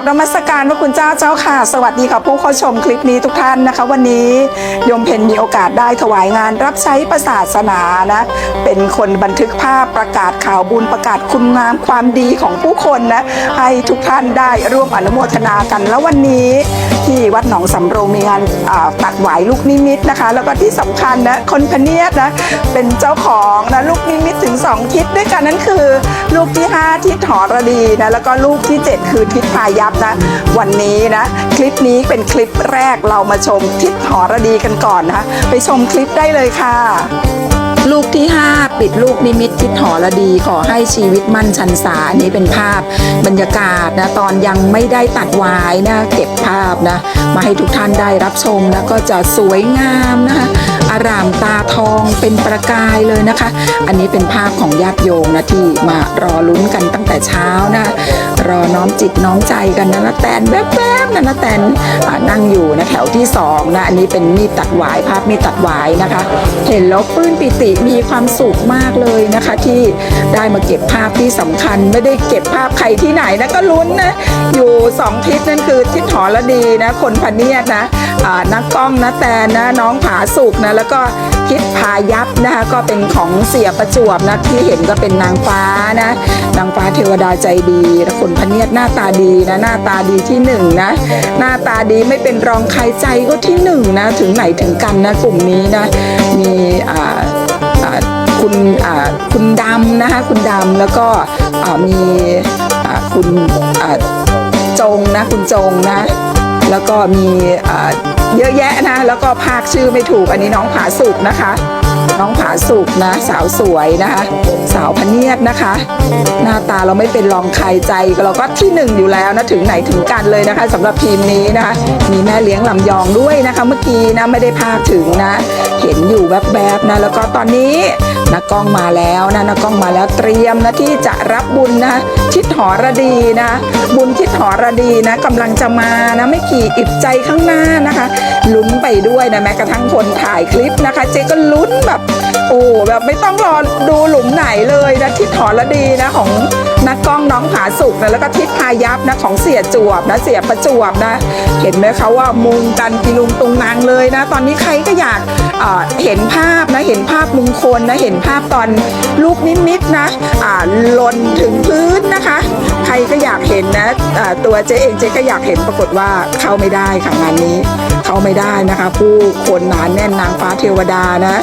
บนมัสการพระคุณเจ้าเจ้าค่ะ สวัสดีค่ะผู้เข้าชมคลิปนี้ทุกท่านนะคะ วันนี้โยมเพนมีโอกาสได้ถวายงานรับใช้ประศาสนานะ เป็นคนบันทึกภาพประกาศข่าวบุญประกาศคุณงามความดีของผู้คนนะ ให้ทุกท่านได้ร่วมอนุโมทนากัน แล้ววันนี้ที่วัดหนองสำโรงมีงานตัดหวายลูกนิมิตนะคะ แล้วก็ที่สำคัญนะคนพเนียดนะเป็นเจ้าของนะลูกนิมิตถึงสองทิศด้วยกันนั่นคือ ลูกที่ห้าทิศหอระดีนะแล้วก็ลูกที่เจ็ดคือทิศพายัพนะ วันนี้นะ คลิปนี้เป็นคลิปแรกเรามาชมทิศหอระดีกันก่อนนะคะไปชมคลิปได้เลยค่ะลูกที่ 5 ปิดลูกนิมิตทิศหอระดีขอให้ชีวิตมั่นชันสาอันนี้เป็นภาพบรรยากาศนะตอนยังไม่ได้ตัดวายนะเก็บภาพนะมาให้ทุกท่านได้รับชมนะก็จะสวยงามนะคะอารามตาทองเป็นประกายเลยนะคะ อันนี้เป็นภาพของญาติโยมนะที่มารอลุ้นกันตั้งแต่เช้านะ รอน้อมจิตน้อมใจกันนะนะแตนแวบๆนะนะแตนนั่งอยู่นะแถวที่สองนะอันนี้เป็นมีดตัดหวายภาพมีดตัดหวายนะคะ เห็นแล้วปื้นปิติมีความสุขมากเลยนะคะ ที่ได้มาเก็บภาพที่สำคัญ ไม่ได้เก็บภาพใครที่ไหนนะก็ลุ้นนะอยู่สองทิศนั่นคือทิศหอระดีนะ คนพเนียดนะ นักกล้องนะแตนนะน้องผาสุกนะแล้วก็ทิศพายัพนะคะก็เป็นของเสียประจวบนะที่เห็นก็เป็นนางฟ้านะนางฟ้าเทวดาใจดีและคนพเนียดหน้าตาดีนะหน้าตาดีที่หนึ่งนะหน้าตาดีไม่เป็นรองใครใจก็ที่หนึ่งนะถึงไหนถึงกันนะกลุ่มนี้นะมีอ่าคุณคุณดำนะคะคุณดำแล้วก็มีคุณจงนะคุณจงนะ แล้วก็มีเยอะแยะนะ แล้วก็ภาคชื่อไม่ถูกอันนี้น้องผาสุกนะคะ น้องผาสุกนะ สาวสวยนะคะ สาวพเนียดนะคะ หน้าตาเราไม่เป็นรองใครใจเราก็ที่หนึ่งอยู่แล้วนะถึงไหนถึงกันเลยนะคะสำหรับทีมนี้นะคะ มีแม่เลี้ยงลำยองด้วยนะคะ เมื่อกี้นะไม่ได้พากถึงนะ เห็นอยู่แวบๆนะแล้วก็ตอนนี้ นักกล้องมาแล้วนะนักกล้องมาแล้วเตรียมนะที่จะรับบุญนะทิศหอระดีนะ บุญทิศหอระดีนะกำลังจะมานะไม่กี่อิบใจข้างหน้านะคะลุ้นไปด้วยนะแม้กระทั่งคนถ่ายคลิปนะคะ เจ๊ก็ลุ้นแบบ โอ้แบบไม่ต้องรอดูหลุมไหนเลยนะทิศหอระดีนะของนักกล้องน้องผาสุกนะแล้วก็ทิศพายัพนะของเสียจวบนะเสียประจวบนะ เห็นไหมคะว่ามุงกันกิลุงตุงนางเลยนะ ตอนนี้ใครก็อยากเห็นภาพนะเห็นภาพมุงคลนะเห็นภาพตอนลูกนิมิตนะหล่นถึงพื้นนะคะ ใครก็อยากเห็นนะตัวเจ๊เองเจ๊ก็อยากเห็นปรากฏว่าเข้าไม่ได้ค่ะงานนี้ เข้าไม่ได้นะคะ ผู้คนหนาแน่นนางฟ้าเทวดานะ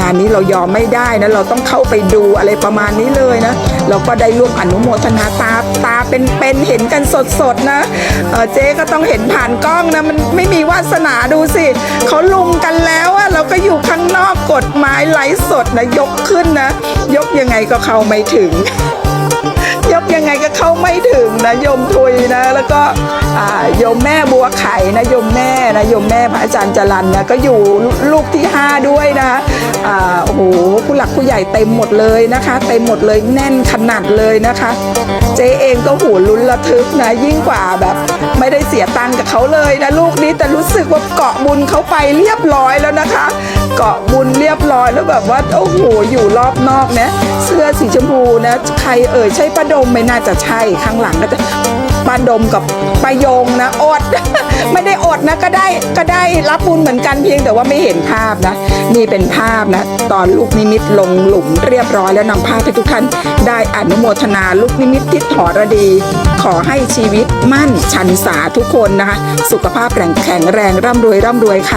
งานนี้เรายอมไม่ได้นะเราต้องเข้าไปดูอะไรประมาณนี้เลยนะเราก็ได้ร่วมอนุโมทนาตาตาเป็นๆเห็นกันสดๆนะเจ๊ก็ต้องเห็นผ่านกล้องนะมันไม่มีวาสนาดูสิเขาลุมกันแล้วอะเราก็อยู่ข้างนอกกดไม้ไลฟ์สดนะยกขึ้นนะ ยกยังไงก็เข้าไม่ถึง ยกยังไงก็เข้าไม่ถึงนะโยมทุยนะ แล้วก็โยมแม่บัวไข่นะโยมแม่นะโยมแม่พระอาจารย์จรันนะก็อยู่ลูกที่ห้าด้วยนะ อ่าโอ้โหผู้หลักผู้ใหญ่เต็มหมดเลยนะคะเต็มหมดเลยแน่นขนาดเลยนะคะ เจ๊เองก็หูลุ้นระทึกนะยิ่งกว่าแบบ ไม่ได้เสียตังค์กับเขาเลยนะลูกนี้แต่รู้สึกว่าเกาะบุญเขาไปเรียบร้อยแล้วนะคะ เกาะบุญเรียบร้อยแล้วแบบว่าโอ้โหอยู่รอบนอกนะเสื้อสีชมพูนะใครเอ่ยใช่ป้าดมไม่น่าจะใช่ข้างหลังก็จะ ป้าดมกับป้ายงนะอด ไม่ได้อดนะก็ได้ก็ได้รับบุญเหมือนกันเพียงแต่ว่าไม่เห็นภาพนะ นี่เป็นภาพนะ ตอนลูกนิมิตลงหลุมเรียบร้อยแล้วนำภาพให้ทุกท่านได้อนุโมทนาลูกนิมิตทิศถอรดี ขอให้ชีวิตมั่นชันสาทุกคนนะคะ สุขภาพแข็งแรงร่ำรวยร่ำรวยค่ะ